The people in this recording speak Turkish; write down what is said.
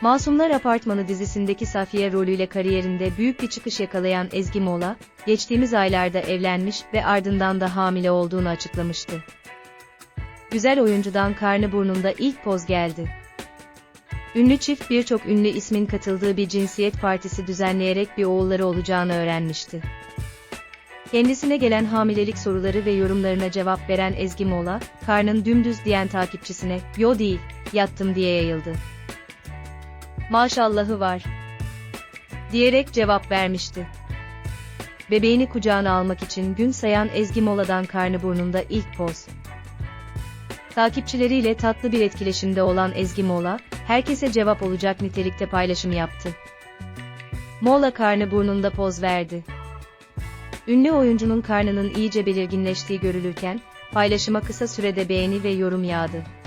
Masumlar Apartmanı dizisindeki Safiye rolüyle kariyerinde büyük bir çıkış yakalayan Ezgi Mola, geçtiğimiz aylarda evlenmiş ve ardından da hamile olduğunu açıklamıştı. Güzel oyuncudan karnı burnunda ilk poz geldi. Ünlü çift birçok ünlü ismin katıldığı bir cinsiyet partisi düzenleyerek bir oğulları olacağını öğrenmişti. Kendisine gelen hamilelik soruları ve yorumlarına cevap veren Ezgi Mola, karnın dümdüz diyen takipçisine, yo değil, yattım diye yayıldı. Maşallahı var. Diyerek cevap vermişti. Bebeğini kucağına almak için gün sayan Ezgi Mola'dan karnı burnunda ilk poz. Takipçileriyle tatlı bir etkileşimde olan Ezgi Mola, herkese cevap olacak nitelikte paylaşım yaptı. Mola karnı burnunda poz verdi. Ünlü oyuncunun karnının iyice belirginleştiği görülürken, paylaşıma kısa sürede beğeni ve yorum yağdı.